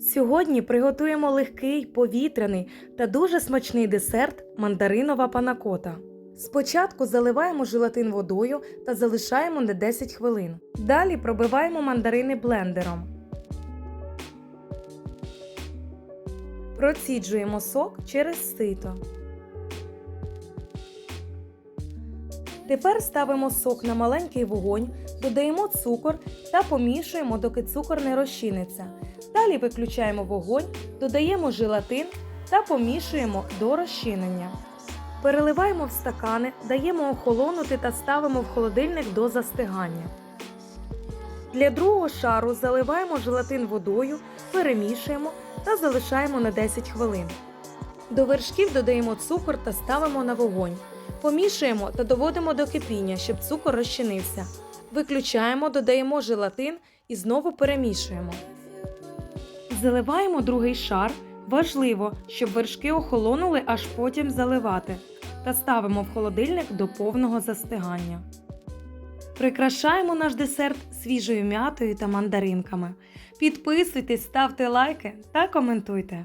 Сьогодні приготуємо легкий, повітряний та дуже смачний десерт мандаринова панакота. Спочатку заливаємо желатин водою та залишаємо на 10 хвилин. Далі пробиваємо мандарини блендером. Проціджуємо сок через сито. Тепер ставимо сок на маленький вогонь, додаємо цукор та помішуємо, доки цукор не розчиниться. Далі виключаємо вогонь, додаємо желатин та помішуємо до розчинення. Переливаємо в стакани, даємо охолонути та ставимо в холодильник до застигання. Для другого шару заливаємо желатин водою, перемішуємо та залишаємо на 10 хвилин. До вершків додаємо цукор та ставимо на вогонь. Помішуємо та доводимо до кипіння, щоб цукор розчинився. Виключаємо, додаємо желатин і знову перемішуємо. Заливаємо другий шар. Важливо, щоб вершки охолонули, аж потім заливати. Та ставимо в холодильник до повного застигання. Прикрашаємо наш десерт свіжою м'ятою та мандаринками. Підписуйтесь, ставте лайки та коментуйте.